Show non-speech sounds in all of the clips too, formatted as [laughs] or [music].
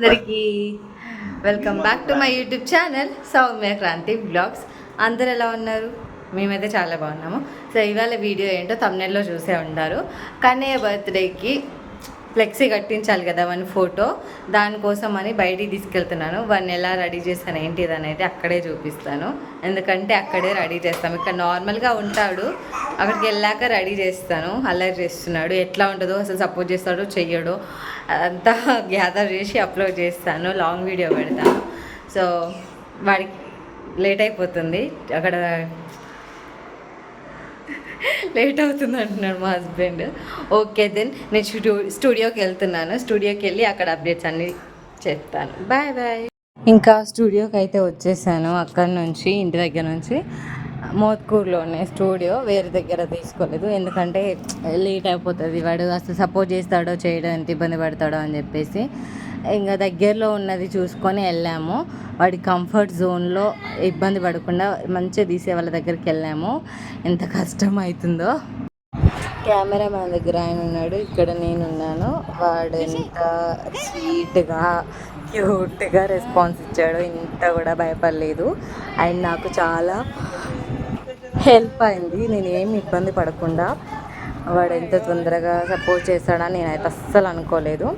అందరికీ welcome back to my YouTube channel Soumya Kranthi vlogs అందరు ఎలా ఉన్నారు? మేమైతే చాలా బాగున్నాము. సో ఇవాళ వీడియో ఏంటో తమిళలో చూసే ఉంటారు. కన్నయ్య బర్త్డేకి ఫ్లెక్సీ కట్టించాలి కదా వన్ ఫోటో. దానికోసం అని బయటికి తీసుకెళ్తున్నాను. వన్ ఎలా రెడీ చేస్తాను ఏంటిది అనేది అక్కడే చూపిస్తాను. ఎందుకంటే అక్కడే రెడీ చేస్తాం. ఇక్కడ నార్మల్గా ఉంటాడు. అక్కడికి వెళ్ళాక రెడీ చేస్తాను. అల్లరి చేస్తున్నాడు. ఎట్లా ఉంటుందో అసలు సపోర్ట్ చేస్తాడో చెయ్యడు అంతా [laughs] గ్యాదర్ చేసి అప్లోడ్ చేస్తాను. లాంగ్ వీడియో పెడతాను. సో వాడికి లేట్ అయిపోతుంది. అక్కడ లేట్ అవుతుంది అంటున్నాడు మా హస్బెండ్. ఓకే దెన్ నేను స్టూడియో స్టూడియోకి వెళ్తున్నాను. స్టూడియోకి వెళ్ళి అక్కడ అప్డేట్స్ అన్నీ చెప్తాను. బాయ్ బాయ్ ఇంకా స్టూడియోకి అయితే వచ్చేసాను. అక్కడ నుంచి ఇంటి దగ్గర నుంచి. మోత్కూరులోనే స్టూడియో వేరే దగ్గర తీసుకోలేదు. ఎందుకంటే లేట్ అయిపోతుంది. వాడు అసలు సపోర్ట్ చేస్తాడో చేయడం ఇబ్బంది పడతాడో అని చెప్పేసి. ఇంకా దగ్గరలో ఉన్నది చూసుకొని వెళ్ళాము. వాడి కంఫర్ట్ జోన్లో ఇబ్బంది పడకుండా మంచిగా తీసే వాళ్ళ దగ్గరికి వెళ్ళాము. ఎంత కష్టం అవుతుందో కెమెరా మ్యాన్ దగ్గర ఆయన ఉన్నాడు. ఇక్కడ నేను ఉన్నాను. వాడు ఎంత స్వీట్గా క్యూట్గా రెస్పాన్స్ ఇచ్చాడు ఇంత కూడా భయపడలేదు. అండ్ నాకు చాలా హెల్ప్ అయింది. నేను ఏమి ఇబ్బంది పడకుండా వాడు ఎంత తొందరగా సపోర్ట్ చేస్తాడని నేనైతే అస్సలు అనుకోలేదు.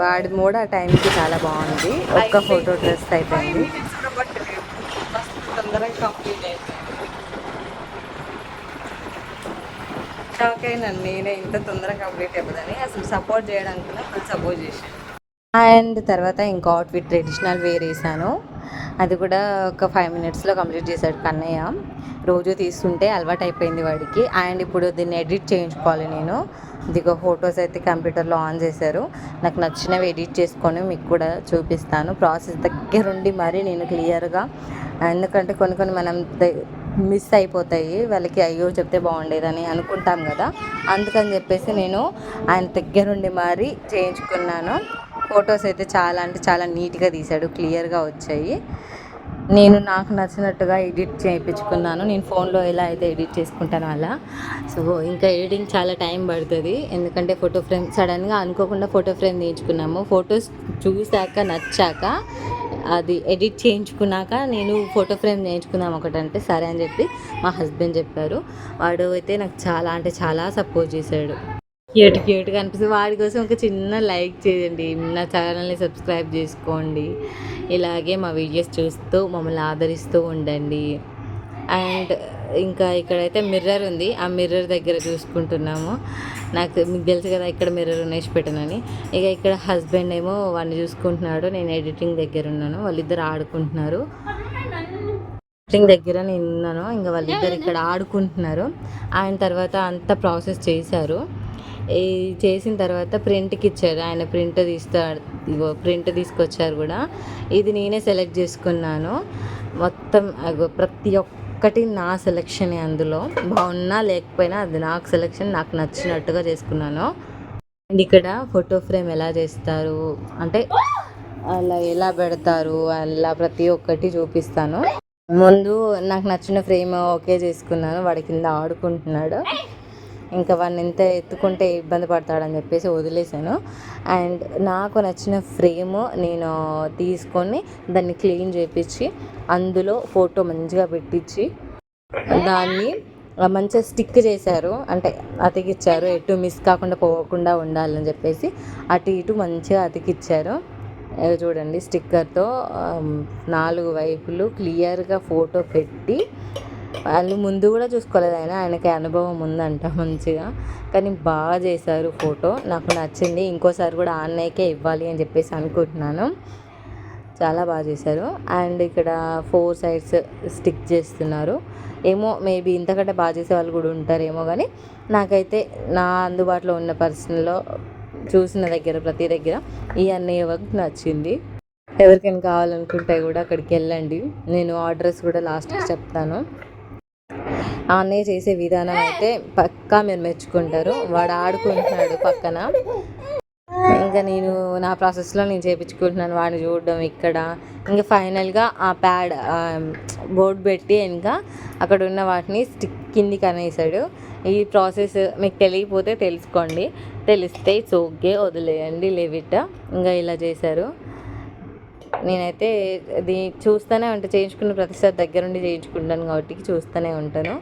వాడి మూడు ఆ టైంకి చాలా బాగుంది. ఒక్క ఫోటో డ్రెస్ అయిపోయింది. షాక్ అయినాను నేనే ఇంత తొందరగా కంప్లీట్ అయిపోదని అసలు సపోర్ట్ చేయడానికి ఫుల్ సపోర్ట్ చేశాను అండ్ తర్వాత ఇంకో అవుట్ఫిట్ ట్రెడిషనల్ వేర్ వేసాను. అది కూడా ఒక ఫైవ్ మినిట్స్లో కంప్లీట్ చేశాడు కన్నయ్య. రోజు తీస్తుంటే అలవాటు అయిపోయింది వాడికి. అండ్ ఇప్పుడు దీన్ని ఎడిట్ చేయించుకోవాలి నేను. ఇదిగో ఫొటోస్ అయితే కంప్యూటర్లో ఆన్ చేశారు. నాకు నచ్చినవి ఎడిట్ చేసుకొని మీకు కూడా చూపిస్తాను. ప్రాసెస్ దగ్గరుండి మరీ నేను క్లియర్గా ఎందుకంటే కొన్ని కొన్ని మనం మిస్ అయిపోతాయి. వాళ్ళకి అయ్యో చెప్తే బాగుండేదని అనుకుంటాం కదా. అందుకని చెప్పేసి నేను ఆయన దగ్గరుండి మరీ చేయించుకున్నాను. ఫొటోస్ అయితే చాలా అంటే చాలా నీట్గా తీశాడు క్లియర్గా వచ్చాయి. నేను నాకు నచ్చినట్టుగా ఎడిట్ చేయించుకున్నాను. నేను ఫోన్లో ఎలా అయితే ఎడిట్ చేసుకుంటానో అలా. సో ఇంకా ఎడిటింగ్ చాలా టైం పడుతుంది. ఎందుకంటే ఫోటో ఫ్రేమ్ సడన్గా అనుకోకుండా ఫోటో ఫ్రేమ్ నేర్చుకున్నాము ఫొటోస్ చూశాక నచ్చాక అది ఎడిట్ చేయించుకున్నాక నేను ఫోటో ఫ్రేమ్ నేర్చుకుందాం ఒకటంటే సరే అని చెప్పి మా హస్బెండ్ చెప్పారు. వాడు అయితే నాకు చాలా అంటే చాలా సపోర్ట్ చేశాడు. క్యూట్ క్యూట్గా అనిపిస్తుంది. వాడి కోసం ఒక చిన్న లైక్ చేయండి. నా ఛానల్ని సబ్స్క్రైబ్ చేసుకోండి. ఇలాగే మా వీడియోస్ చూస్తూ మమ్మల్ని ఆదరిస్తూ ఉండండి. అండ్ ఇంకా ఇక్కడైతే మిర్రర్ ఉంది. ఆ మిర్రర్ దగ్గర చూసుకుంటున్నాము. నాకు మీకు తెలుసు కదా ఇక్కడ మిర్రర్ ఉన్నేసి పెట్టానని ఇక ఇక్కడ హస్బెండ్ ఏమో వాడిని చూసుకుంటున్నాడు. నేను ఎడిటింగ్ దగ్గర ఉన్నాను. వాళ్ళిద్దరు ఆడుకుంటున్నారు. ఎడిటింగ్ దగ్గర నేను ఉన్నాను. ఇంకా వాళ్ళిద్దరు ఇక్కడ ఆడుకుంటున్నారు. ఆయన తర్వాత అంత ప్రాసెస్ చేశారు. చేసిన తర్వాత ప్రింట్కి ఇచ్చారు. ఆయన ప్రింట్ తీస్తా ప్రింట్ తీసుకొచ్చారు కూడా. ఇది నేనే సెలెక్ట్ చేసుకున్నాను. మొత్తం అగో ప్రతి ఒక్కటి నా సెలెక్షనే అందులో. బాగున్నా లేకపోయినా అది నాకు సెలెక్షన్ నాకు నచ్చినట్టుగా చేసుకున్నాను. అండ్ ఇక్కడ ఫోటో ఫ్రేమ్ ఎలా చేస్తారు? అంటే అలా ఎలా పెడతారు? అలా ప్రతి ఒక్కటి చూపిస్తాను. ముందు నాకు నచ్చిన ఫ్రేమ్ ఓకే చేసుకున్నాను. వాడి కింద ఆడుకుంటున్నాడు. ఇంకా వాడిని ఎంత ఎత్తుకుంటే ఇబ్బంది పడతాడని చెప్పేసి వదిలేసాను అండ్ నాకు నచ్చిన ఫ్రేమ్ నేను తీసుకొని దాన్ని క్లీన్ చేపించి అందులో ఫోటో మంచిగా పెట్టించి దాన్ని మంచిగా స్టిక్ చేశారు. అంటే అతికిచ్చారు. ఎటు మిస్ కాకుండా పోకుండా ఉండాలని చెప్పేసి అటు ఇటు మంచిగా అతికిచ్చారు. చూడండి స్టిక్కర్తో నాలుగు వైపులు క్లియర్గా ఫోటో పెట్టి వాళ్ళు ముందు కూడా చూసుకోలేదు ఆయన ఆయనకి అనుభవం ఉందంట మంచిగా. కానీ బాగా చేశారు ఫోటో. నాకు నచ్చింది. ఇంకోసారి కూడా అన్నయ్యకే ఇవ్వాలి అని చెప్పేసి అనుకుంటున్నాను. చాలా బాగా చేశారు. అండ్ ఇక్కడ ఫోర్ సైడ్స్ స్టిక్ చేస్తున్నారు. ఏమో మేబీ ఇంతకంటే బాగా చేసే వాళ్ళు కూడా ఉంటారేమో కానీ నాకైతే నా అందుబాటులో ఉన్న పర్సన్లో చూసిన దగ్గర ప్రతి దగ్గర ఈ అన్నయ్య వర్క్ నచ్చింది. ఎవరికైనా కావాలనుకుంటే కూడా అక్కడికి వెళ్ళండి. నేను అడ్రస్ కూడా లాస్ట్కి చెప్తాను. అన్నయ్య చేసే విధానం అయితే పక్కా మీరు మెచ్చుకుంటారు. వాడు ఆడుకుంటున్నాడు పక్కన. ఇంకా నేను నా ప్రాసెస్లో నేను చేయించుకుంటున్నాను వాడిని చూడడం ఇక్కడ. ఇంకా ఫైనల్గా ఆ ప్యాడ్ బోర్డ్ పెట్టి ఇంకా అక్కడ ఉన్న వాటిని స్టిక్ కిందికి అనేసాడు. ఈ ప్రాసెస్ మీకు తెలియకపోతే తెలుసుకోండి. తెలిస్తే ఇట్స్ ఓకే వదిలేయండి లేవిట్ ఇంకా ఇలా చేశారు. నేనైతే దీ చూస్తూనే ఉంటాను చేయించుకున్న ప్రతిసారి దగ్గరుండి చేయించుకుంటాను కాబట్టి చూస్తూనే ఉంటాను.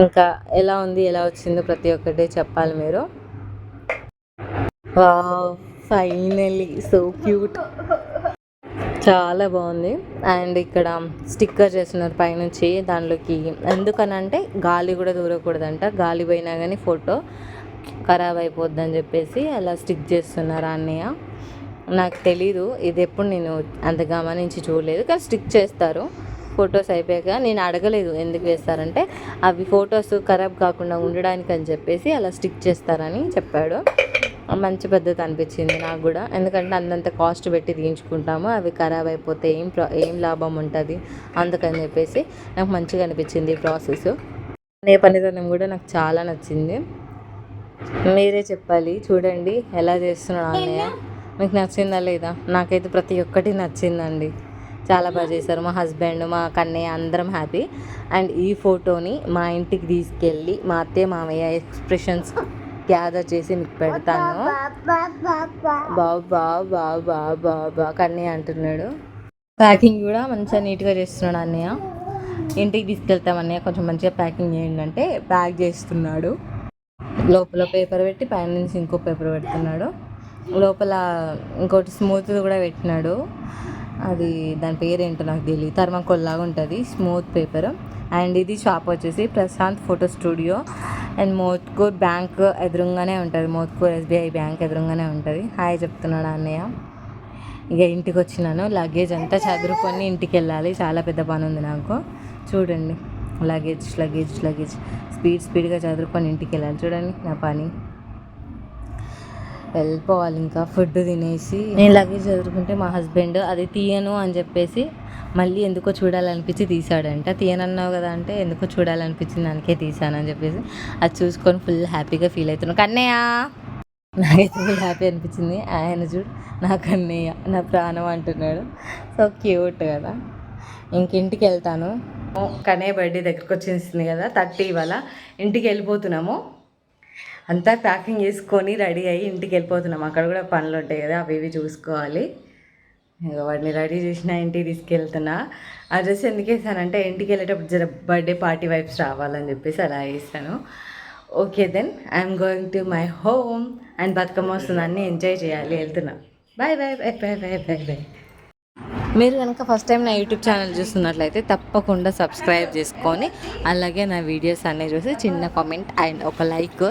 ఇంకా ఎలా ఉంది ఎలా వచ్చిందో ప్రతి ఒక్కటి చెప్పాలి మీరు. ఫైనలీ సో క్యూట్ చాలా బాగుంది. అండ్ ఇక్కడ స్టిక్కర్ చేస్తున్నారు పైనుంచి దాంట్లోకి. ఎందుకనంటే గాలి కూడా దూరకూడదంట. గాలి పోయినా కానీ ఫోటో ఖరాబ్ అయిపోద్ది అని చెప్పేసి అలా స్టిక్ చేస్తున్నారు అన్నయ్య. నాకు తెలీదు ఇది ఎప్పుడు నేను అంత గమనించి చూడలేదు కానీ స్టిక్ చేస్తారు. ఫొటోస్ అయిపోయాక నేను అడగలేదు ఎందుకు వేస్తారంటే అవి ఫొటోస్ ఖరాబ్ కాకుండా ఉండడానికి అని చెప్పేసి అలా స్టిక్ చేస్తారని చెప్పాడు. మంచి పద్ధతి అనిపించింది నాకు కూడా. ఎందుకంటే అంతంత కాస్ట్ పెట్టి తీయించుకుంటాము అవి ఖరాబ్ అయిపోతే ఏం ప్రా ఏం లాభం ఉంటుంది అందుకని చెప్పేసి నాకు మంచిగా అనిపించింది ఈ ప్రాసెస్. నే పనితనం కూడా నాకు చాలా నచ్చింది. మీరే చెప్పాలి చూడండి ఎలా చేస్తున్నాడు అన్నయ్య? మీకు నచ్చిందా లేదా? నాకైతే ప్రతి ఒక్కటి నచ్చిందండి. చాలా బాగా చేశారు. మా హస్బెండ్ మా కన్నయ్య అందరం హ్యాపీ. అండ్ ఈ ఫోటోని మా ఇంటికి తీసుకెళ్ళి మా అత్తయ్య మామయ్య ఎక్స్ప్రెషన్స్ గ్యాదర్ చేసి మీకు పెడతాను. బాబు బాబు బాబు బాబు బాబా కన్నయ్య అంటున్నాడు. ప్యాకింగ్ కూడా మంచిగా నీట్గా చేస్తున్నాడు అన్నయ్య. ఇంటికి తీసుకెళ్తాం అన్నయ్య. కొంచెం మంచిగా ప్యాకింగ్ చేయండి అంటే ప్యాక్ చేస్తున్నాడు. లోపల పేపర్ పెట్టి పైన నుంచి ఇంకో పేపర్ పెడుతున్నాడు. లోపల ఇంకోటి స్మూత్ కూడా పెట్టినాడు. అది దాని పేరేంటో నాకు తెలియదు థర్మాకోల్ లాగా ఉంటుంది స్మూత్ పేపర్. అండ్ ఇది షాప్ వచ్చేసి Prashanth photo studio. And Mothkur bank ఎదురుగానే ఉంటుంది. మోత్కూర్ ఎస్బీఐ బ్యాంక్ ఎదురుగానే ఉంటుంది. హాయ్ చెప్తున్నాడు అన్నయ్య. ఇక ఇంటికి వచ్చినాను. లగేజ్ అంతా చదువుకొని ఇంటికి వెళ్ళాలి చాలా పెద్ద పని ఉంది నాకు. చూడండి. Luggage luggage luggage. స్పీడ్ స్పీడ్గా చదువుకొని ఇంటికి వెళ్ళాలి చూడండి నా పని. వెళ్ళిపోవాలి ఇంకా ఫుడ్ తినేసి. నేను లగేజ్ చదువుకుంటే మా హస్బెండ్ అది తీయను అని చెప్పేసి మళ్ళీ ఎందుకో చూడాలనిపించి తీసాడంట. తీయనన్నావు కదా అంటే ఎందుకో చూడాలనిపించింది దానికే తీసానని చెప్పేసి అది చూసుకొని ఫుల్ హ్యాపీగా ఫీల్ అవుతున్నాను కన్నయ్య! నాకైతే ఫుల్ హ్యాపీ అనిపించింది. ఆయన చూడు నా కన్నయ్య నా ప్రాణం అంటున్నాడు. సో క్యూట్ కదా. ఇంకింటికి వెళ్తాను. కన్నయ్య బర్త్డే దగ్గరికి వచ్చేసింది కదా థర్టీ ఇవాళ. ఇంటికి వెళ్ళిపోతున్నాము. అంతా ప్యాకింగ్ చేసుకొని రెడీ అయ్యి ఇంటికి వెళ్ళిపోతున్నాం. అక్కడ కూడా పనులు ఉంటాయి కదా అవి ఇవి చూసుకోవాలి. వాడిని రెడీ చేసిన ఇంటికి తీసుకెళ్తున్నా. ఆ డ్రెస్ ఎందుకు వేసానంటే ఇంటికి వెళ్ళేటప్పుడు జర బర్త్డే పార్టీ వైబ్స్ రావాలని చెప్పేసి అలా వేసాను. Okay then I'm going to my home and Bathukamma వస్తుంది అన్నీ ఎంజాయ్ చేయాలి వెళ్తున్నా. Bye bye bye bye bye bye bye. మీరు కనుక ఫస్ట్ టైం నా యూట్యూబ్ ఛానల్ చూస్తున్నట్లయితే తప్పకుండా సబ్స్క్రైబ్ చేసుకొని అలాగే నా వీడియోస్ అన్నీ చూసి చిన్న కామెంట్ అండ్ ఒక లైక్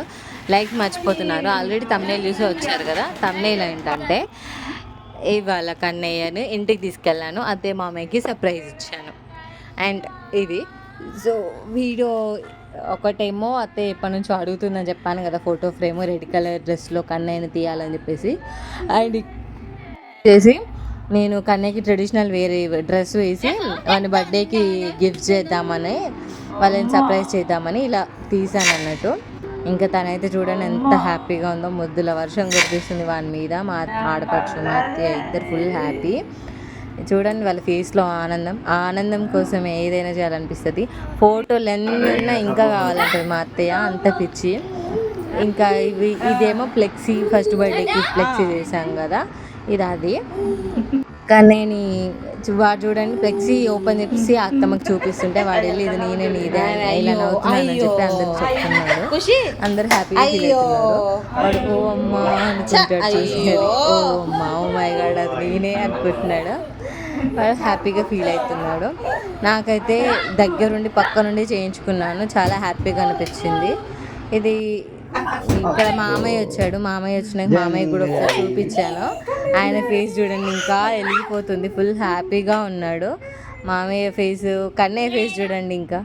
లైక్ మర్చిపోతున్నారు. ఆల్రెడీ తమ్నేల్ చూసి వచ్చారు కదా. తమ్నేల్ ఏంటంటే ఇవాళ కన్నయ్యను ఇంటికి తీసుకెళ్ళాను. అదే మామయ్యకి సర్ప్రైజ్ ఇచ్చాను. అండ్ ఇది సో వీడియో ఒకటేమో అత్తయ్య ఎప్పటి నుంచో అడుగుతుందని చెప్పాను కదా ఫోటో ఫ్రేమ్ రెడ్ కలర్ డ్రెస్లో కన్నయ్యని తీయాలని చెప్పేసి. అండ్ చేసి నేను కన్నయ్యకి ట్రెడిషనల్ వేరే డ్రెస్ వేసి వాని బర్త్డేకి గిఫ్ట్ చేద్దామని వాళ్ళని సర్ప్రైజ్ చేద్దామని ఇలా తీసాను అన్నట్టు. ఇంకా తనైతే చూడండి ఎంత హ్యాపీగా ఉందో ముద్దుల వర్షం కురిపిస్తుంది వాని మీద. మా ఆడపడుచు మా అత్తయ్య ఇద్దరు ఫుల్ హ్యాపీ చూడండి వాళ్ళ ఫేస్లో ఆనందం. ఆ ఆనందం కోసం ఏదైనా చేయాలనిపిస్తుంది. ఫోటోలు ఎన్ని ఉన్నా ఇంకా కావాలంటుంది మా అత్తయ్య అంత పిచ్చి. ఇంకా ఇవి ఇదేమో ఫ్లెక్సీ ఫస్ట్ బర్త్డేకి ఫ్లెక్సీ చేశాం కదా. ఇది అది కానీ నేను వాడు చూడండి ఫ్లెక్సీ ఓపెన్ చేసి అత్తమ్మకి చూపిస్తుంటే వాడు వెళ్ళి ఇది నేనే నీదే ఇలా నవ్వుతున్నానని చెప్పి అందరికి చెప్తున్నాడు అందరు హ్యాపీగా ఫీల్ అవుతున్నారు. వాడు ఓ అమ్మా అనుకుంటాడు ఓ అమ్మా ఓ మై గాడ్ అది నేనే అనుకుంటున్నాడు వాడు హ్యాపీగా ఫీల్ అవుతున్నాడు. నాకైతే దగ్గరుండి పక్క నుండి చేయించుకున్నాను. చాలా హ్యాపీగా అనిపించింది. ఇది ఇక్కడ మామయ్య వచ్చాడు. మామయ్య వచ్చినాక మామయ్య కూడా ఒకసారి చూపించాను. ఆయన ఫేస్ చూడండి ఇంకా వెళ్ళిపోతుంది ఫుల్ హ్యాపీగా ఉన్నాడు. మామయ్య ఫేస్ కన్నయ్య ఫేస్ చూడండి ఇంకా.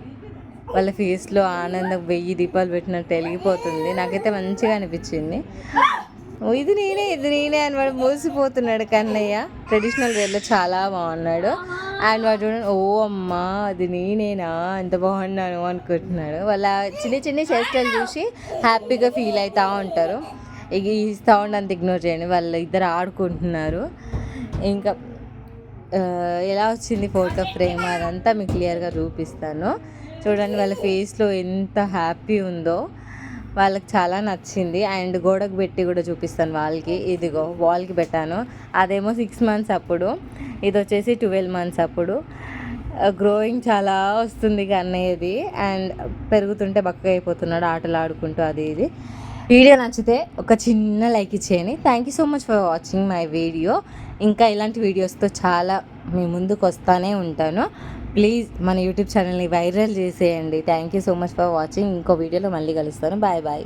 వాళ్ళ ఫేస్లో ఆనందం వెయ్యి దీపాలు పెట్టినట్టు వెలిగిపోతుంది. నాకైతే మంచిగా అనిపించింది. ఇది నేనే ఇది నేనే అని వాడు మోసిపోతున్నాడు కన్నయ్య. ట్రెడిషనల్ వేర్లో చాలా బాగున్నాడు. అండ్ వాడు చూడండి ఓ అమ్మా అది నేనేనా? ఎంత బాగున్నాను అనుకుంటున్నాడు. వాళ్ళ చిన్న చిన్న చేష్టలు చూసి హ్యాపీగా ఫీల్ అవుతూ ఉంటారు. ఇక ఈ సౌండ్ అంత ఇగ్నోర్ చేయండి వాళ్ళు ఇద్దరు ఆడుకుంటున్నారు. ఇంకా ఎలా వచ్చింది ఫోటో ఫ్రేమ్ అదంతా మీకు క్లియర్గా చూపిస్తాను. చూడండి వాళ్ళ ఫేస్లో ఎంత హ్యాపీ ఉందో. వాళ్ళకి చాలా నచ్చింది. అండ్ గోడకు పెట్టి కూడా చూపిస్తాను వాళ్ళకి. ఇదిగో వాల్కి పెట్టాను. అదేమో సిక్స్ మంత్స్ అప్పుడు. ఇది వచ్చేసి ట్వెల్వ్ మంత్స్ అప్పుడు. Uh, గ్రోయింగ్ చాలా వస్తుంది ఇక అన్నయ్యది అండ్ పెరుగుతుంటే బక్కగా అయిపోతున్నాడు ఆటలు ఆడుకుంటూ అది ఇది. వీడియో నచ్చితే ఒక చిన్న లైక్ ఇచ్చేయండి. Thank you so much for watching my video ఇంకా ఇలాంటి వీడియోస్తో చాలా మీ ముందుకు వస్తానే ఉంటాను. ప్లీజ్ మన యూట్యూబ్ ఛానల్ని వైరల్ చేసేయండి. Thank you so much for watching ఇంకో వీడియోలో మళ్ళీ కలుస్తాను. Bye bye